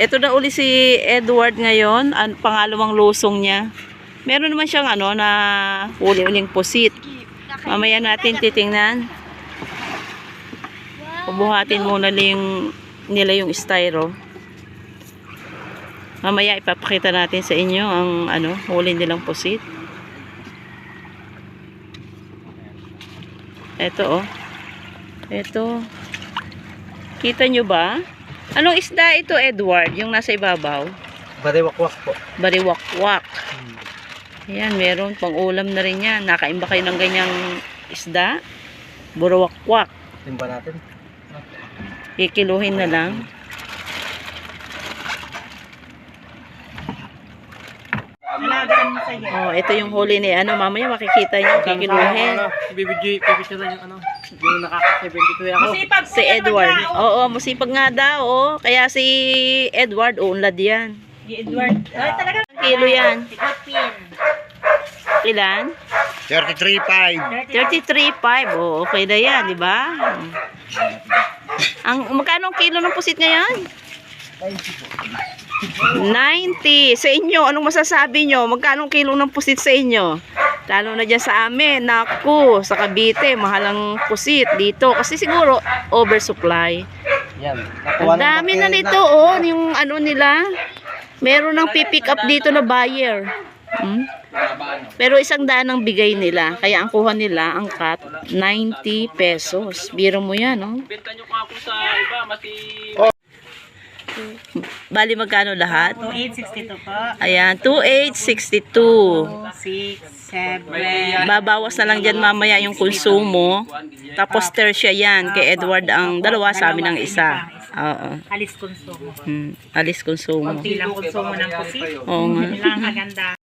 Ito na uli si Edward ngayon, ang pangalawang lusong niya. Meron naman siyang ano na uli-uling pusit. Mamaya natin titingnan. Pubuhatin muna yung, nila yung styro. Mamaya ipapakita natin sa inyo ang ano, huli nilang pusit. Ito oh. Ito. Kita nyo ba? Anong isda ito, Edward? Yung nasa ibabaw? Bariwakwak po. Bariwakwak. Ayan, meron. Pang ulam na rin yan. Nakain ba kayo ng ganyang isda? Burawakwak. Timba natin. Kikiluhin na lang. Oh, ito yung huli ni ano, mamaya makikita niyo kikiluhin. Bibidyo, pipicture lang yung ano. Yung nakaka-72 ako. Si Edward. Oo, masipag nga daw, oh. Kaya si Edward, unlad yan. Edward. Ay, talaga. Kilo yan? Ilan? 33.5. 33.5. Oh, okay na yan, di ba? Ang magkano ang kilo ng pusit ngayon? 90. Sa inyo, anong masasabi nyo? Magkano ang kilo ng pusit sa inyo? Lalo na dyan sa amin. Naku, sa Cavite, mahal ang pusit dito. Kasi siguro, oversupply. Yan. Ang dami na nito, oh. Yung ano nila. Meron ng pipick up dito na buyer. Hmm? Pero isang daan ang bigay nila. Kaya ang kuha nila, ang cut, 90 pesos. Biro mo yan, oh. Benta nyo ka po sa iba, mati... Bali magkano lahat? 2862 po. Ayan, 2862. 6, 7. Babawas na lang dyan mamaya yung konsumo. Tapos tertia yan. Kay Edward ang dalawa, sa amin ang isa. Oo. Alis konsumo. Hmm. Alis konsumo. Lang konsumo ng pusit. Oo nga. Yun lang ang.